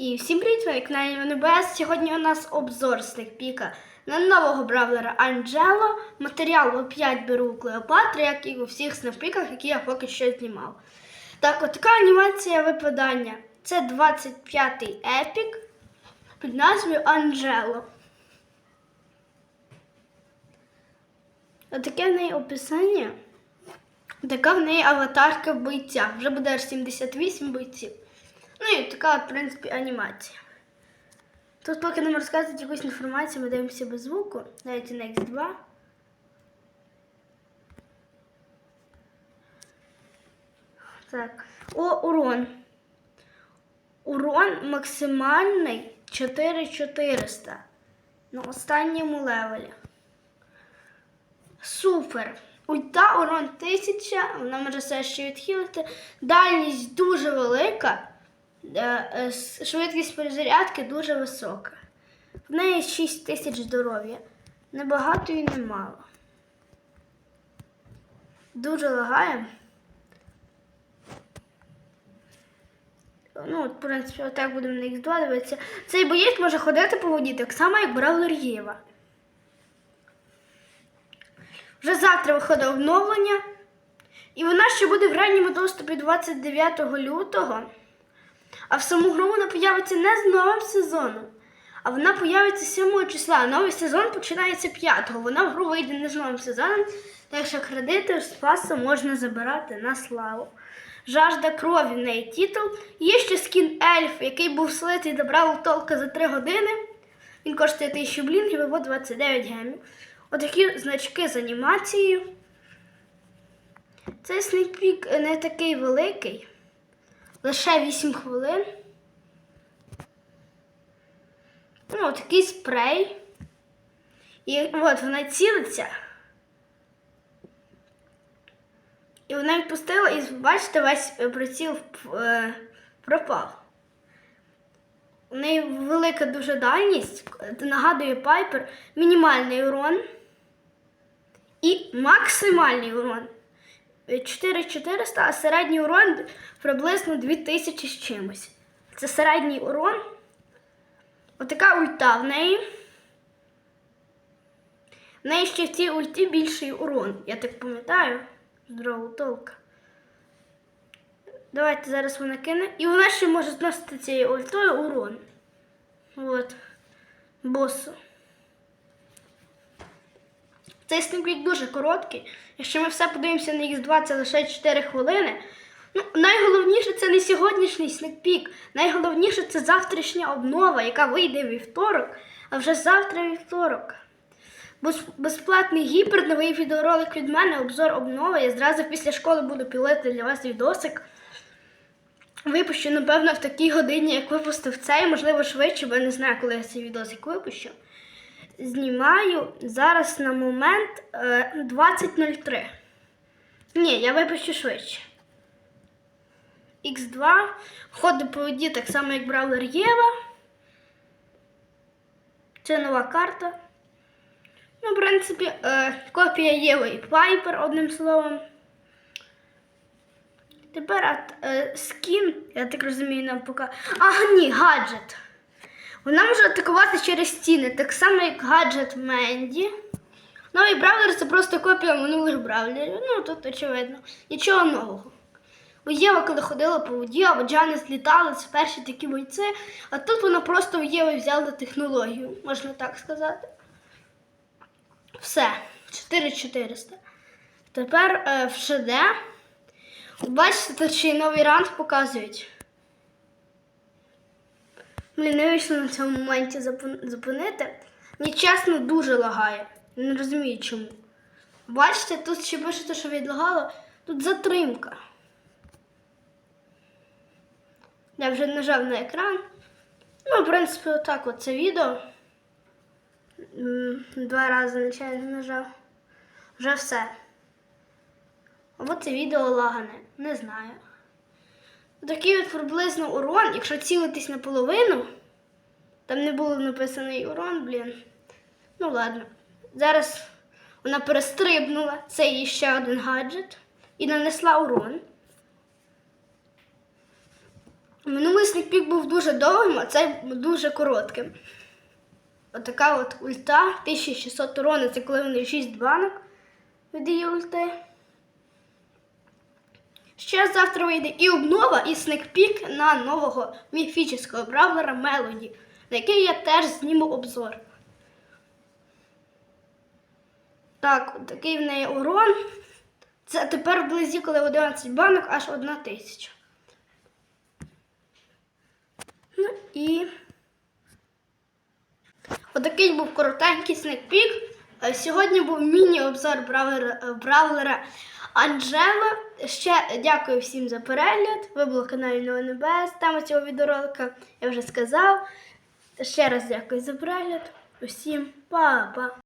І всім привіт, ви на НБС. Сьогодні у нас обзор снекпіка на нового бравлера Анджело. Матеріал 5 беру у Клеопатри, як і у всіх снекпіках, які я поки що знімав. Так, от така анімація випадання. Це 25-й епік під назвою Анджело. Отаке в неї описання. Така в неї аватарка бойця. Вже буде аж 78 бойців. Ну і така, в принципі, анімація. Тут, поки нам розказують якусь інформацію, ми дивимося без звуку. Давайте на X2. Так. О, урон. Урон максимальний 4400 на останньому левелі. Супер. Ульта урон 1000, вона може все ще відхилити. Дальність дуже велика. Е, е, Швидкість перезарядки дуже висока. В неї 6 тисяч здоров'я. Не багато і не мало. Дуже лагає. Ну, в принципі, отак будемо на X2 дивитися. Цей боєць може ходити по воді, так само, як Бравлер Єва. Вже завтра виходить обновлення. І вона ще буде в ранньому доступі 29 лютого. А в саму гру вона появиться не з новим сезоном, а вона появиться 7 числа. Новий сезон починається 5-го. Вона в гру вийде не з новим сезоном, так що кредити з паса можна забирати на славу. Жажда крові в неї титул. Є ще скін Ельф, який був слитий до Бравл Толка за 3 години. Він коштує 1000 блінгів або 29 гемів. Отакі значки з анімацією. Цей снейпік не такий великий. Лише 8 хвилин. Ну, такий спрей. І от вона цілиться. І вона відпустила, і бачите, весь приціл е, пропав. У неї велика дуже дальність, нагадує Пайпер, мінімальний урон і максимальний урон. 4400, а середній урон приблизно 2000 з чимось. Це середній урон. Отака ульта в неї. В неї ще в цій ульті більший урон, я так пам'ятаю. Здорово, толка. Давайте зараз вона кине. І вона ще може зносити цією ультою урон. От. Босу. Цей сніпік дуже короткий. Якщо ми все подивимося на X2, це лише 4 хвилини. Ну, найголовніше це не сьогоднішній снікпік. Найголовніше це завтрашня обнова, яка вийде вівторок, а вже завтра вівторок. Безплатний гіпер, новий відеоролик від мене, обзор обнови. Я зразу після школи буду пілити для вас відосик. Випущу, напевно, в такій годині, як випустив цей, можливо, швидше, бо я не знаю, коли я цей відосик випущу. Знімаю зараз на момент е, 20.03. Ні, я випущу швидше. Х2. Ходить по воді так само, як Бравлер Єва. Це нова карта. Ну, в принципі, е, копія Єви і Пайпер, одним словом. Тепер е, скін, я так розумію, нам поки. А, ні, гаджет. Вона може атакувати через стіни, так само, як гаджет Менді. Новий бравлер це просто копія минулих бравлерів. Ну, тут очевидно. Нічого нового. У Єва, коли ходила по воді, або Джанес літали, це перші такі бойці, а тут вона просто в Єви взяла технологію, можна так сказати. Все, 4400. Тепер е, в ШД. Бачите, тут ще й новий ранг показують. Блін, не вийшло на цьому моменті зупинити. Мені чесно дуже лагає. Не розумію чому. Бачите, тут ще пишете, що відлагало. Тут затримка. Я вже нажав на екран. Ну, в принципі, отак от це відео. Два рази нечайно нажав. Вже все. Або це відео лагане, не знаю. Такий от приблизно урон, якщо цілитись наполовину, там не було написаний урон, блін. Ну ладно. Зараз вона перестрибнула це її ще один гаджет і нанесла урон. Минулий снікпік був дуже довгим, а цей дуже коротким. Отака от ульта 1600 урона, це коли вони 6 банок від її ульти. Ще завтра вийде і обнова, і снекпік на нового міфічного бравлера Мелоді, на який я теж зніму обзор. Так, такий в неї урон. Це тепер вблизі, коли 11 банок, аж 1 тисяча. Ну і. Отакий був коротенький снекпік. Е, Сьогодні був міні-обзор бравлера, бравлера Анджела. Ще дякую всім за перегляд. Ви були на каналі Нове Небес. Тема цього відеоролика я вже сказав. Ще раз дякую за перегляд. Усім па-па!